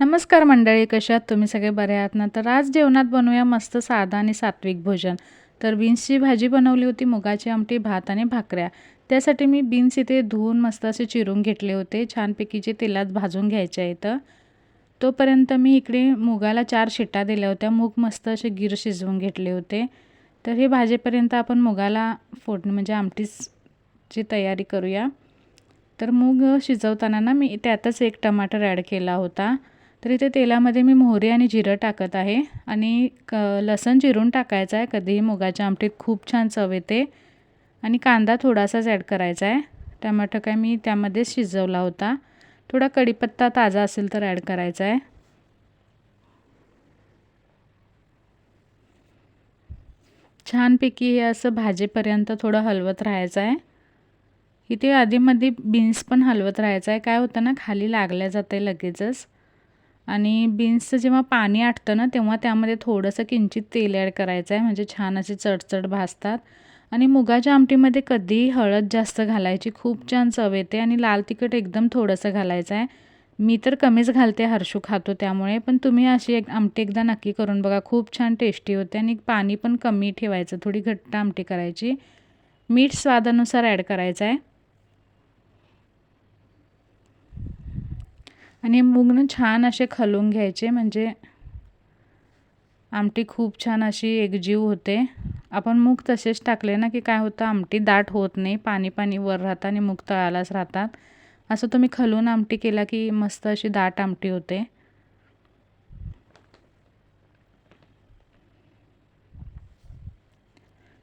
नमस्कार मंडळी कशा आहात तुम्ही? सगळे बरे आहात ना? तर आज जेवणात बनवूया मस्त साधा आणि सात्विक भोजन. तर बीन्सची भाजी बनवली होती मुगाची आमटी भात आणि भाकऱ्या. त्यासाठी मी बीन्स इथे धुवून मस्त असे चिरून घेतले होते. छानपैकीचे तेलात भाजून घ्यायचे आहेत तोपर्यंत मी इकडे मुगाला चार शिट्टा दिल्या होत्या. मूग मस्त असे गिर शिजवून घेतले होते. तर हे भाजीपर्यंत आपण मुगाला फोडणी म्हणजे आमटीची तयारी करूया. तर मूग शिजवताना ना मी त्यातच एक टमाटर ॲड केला होता. तर इथे तेलामध्ये मी मोहरी आणि जिरं टाकत आहे. आणि क लसण चिरून टाकायचं आहे. कधीही मुगाच्या आमटीत खूप छान चव येते. आणि कांदा थोडासाच ॲड करायचा आहे. टमाटो काय मी त्यामध्येच शिजवला होता. थोडा कढीपत्ता ताजा असेल तर ॲड करायचा आहे. छानपैकी हे असं भाजीपर्यंत थोडं हलवत राहायचं आहे. इथे आधीमध्ये बीन्स पण हलवत राहायचं आहे. काय होतं ना खाली लागल्या जाते आहे लगेचच. आणि बीन्सचं जेव्हा पाणी आटतं ना तेव्हा त्यामध्ये थोडंसं किंचित तेल ॲड करायचं आहे म्हणजे छान असे चटचट भाजतात. आणि मुगाच्या आमटीमध्ये कधीही हळद जास्त घालायची. खूप छान चव येते आणि लाल तिखट एकदम थोडंसं घालायचं आहे मी तर कमीच घालते हर्षू खातो त्यामुळे. पण तुम्ही अशी एक आमटी एकदा नक्की करून बघा. खूप छान टेस्टी होते आणि पाणी पण कमी ठेवायचं. थोडी घट्ट आमटी करायची. मीठ स्वादानुसार ॲड करायचं आहे आणि मुगनं छान असे खलून घ्यायचे म्हणजे आमटी खूप छान अशी एकजीव होते. आपण मूग तसेच टाकले ना की काय होतं आमटी दाट होत नाही पाणी पाणी वर राहतं आणि मूग तळालाच राहतात. असं तुम्ही खलून आमटी केला की मस्त अशी दाट आमटी होते.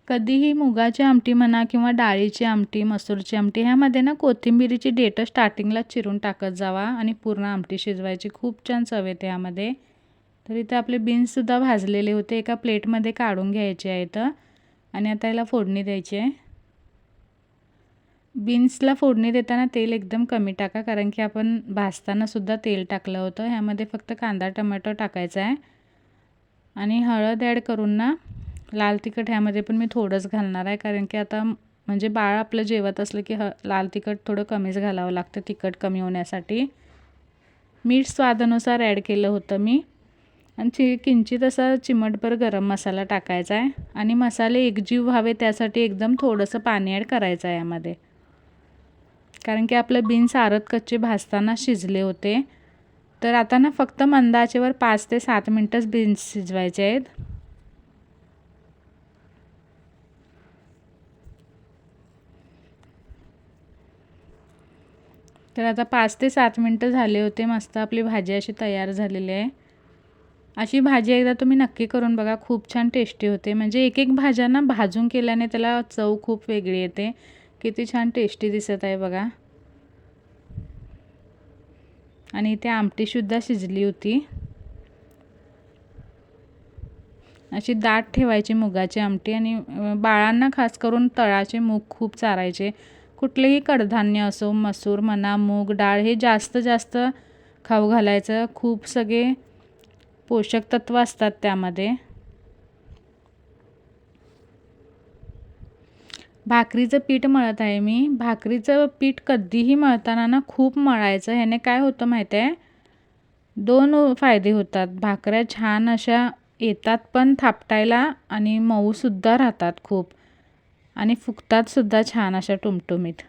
कधीही मुगाची आमटी म्हणा किंवा डाळीची आमटी मसूरची आमटी ह्यामध्ये ना कोथिंबिरीची डेटं स्टार्टिंगला चिरून टाकत जावा आणि पूर्ण आमटी शिजवायची. खूप छान चव येते ह्यामध्ये. तर इथे आपले बीन्ससुद्धा भाजलेले होते. एका प्लेटमध्ये काढून घ्यायचे आहेत आणि आता याला फोडणी द्यायची आहे. बीन्सला फोडणी देताना तेल एकदम कमी टाका कारण की आपण भाजतानासुद्धा तेल टाकलं होतं. ह्यामध्ये फक्त कांदा टमॅटो टाकायचा आहे. आणि हळद ॲड करून ना लाल तिखट ह्यामध्ये पण मी थोडंच घालणार आहे कारण की आता म्हणजे बाळ आपलं जेवत असलं की ह लाल तिखट थोडं कमीच घालावं लागतं तिखट कमी होण्यासाठी. मीठ स्वादानुसार ॲड केलं होतं मी. आणि चि किंचित असा चिमटभर गरम मसाला टाकायचा आहे. आणि मसाले एकजीव व्हावे त्यासाठी एकदम थोडंसं पाणी ॲड करायचं आहे यामध्ये. कारण की आपलं बीन सारत कच्चे भाजताना शिजले होते. तर आता ना फक्त मंदाचेवर पाच ते सात मिनटंच बीन्स शिजवायचे आहेत. तर आता पाच ते सात मिनटं झाले होते. मस्त आपली भाजी अशी तयार झालेली आहे. अशी भाजी एकदा तुम्ही नक्की करून बघा. खूप छान टेस्टी होते. म्हणजे एक एक भाज्या ना भाजून केल्याने त्याला चव खूप वेगळी येते. किती छान टेस्टी दिसत आहे बघा. आणि इथे आमटीसुद्धा शिजली होती. अशी दाट ठेवायची मुगाची आमटी आणि बाळांना खास करून तळाचे मूग खूप चारायचे. कुठलेही कडधान्य असो मसूर म्हणा मूग डाळ हे जास्त जास्त खाऊ घालायचं. खूप सगळे पोषक तत्व असतात त्यामध्ये. भाकरीचं पीठ मळत आहे मी. भाकरीचं पीठ कधीही मळताना ना खूप मळायचं. ह्याने काय होतं माहीत आहे? दोन फायदे होतात. भाकऱ्या छान अशा येतात पण थापटायला आणि मऊसुद्धा राहतात खूप. आणि फुगतातसुद्धा छान अशा टुमटुमीत.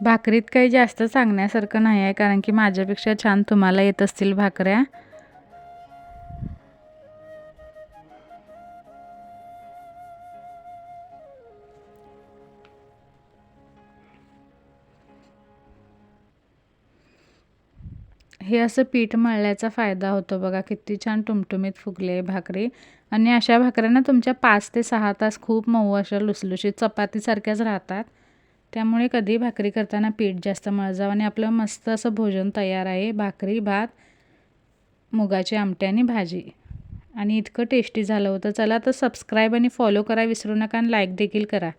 भाकरीत काही जास्त सांगण्यासारखं नाही आहे कारण की माझ्यापेक्षा छान तुम्हाला येत असतील भाकऱ्या. हे असं पीठ मळल्याचा फायदा होतो बघा किती छान टुमटुमीत फुगले भाकरी. आणि अशा भाकऱ्या तुमच्या पाच ते सहा तास खूप मऊ अशा लुसलुशीत चपातीसारख्याच राहतात. त्यामुळे कधी भाकरी करताना पीठ जास्त मळजावं आणि आपलं मस्त असं भोजन तयार आहे. भाकरी भात मुगाची आमटी आणि भाजी. आणि इतकं टेस्टी झालं होतं. चला तर सबस्क्राईब आणि फॉलो करा. विसरू नका आणि लाईक देखील करा.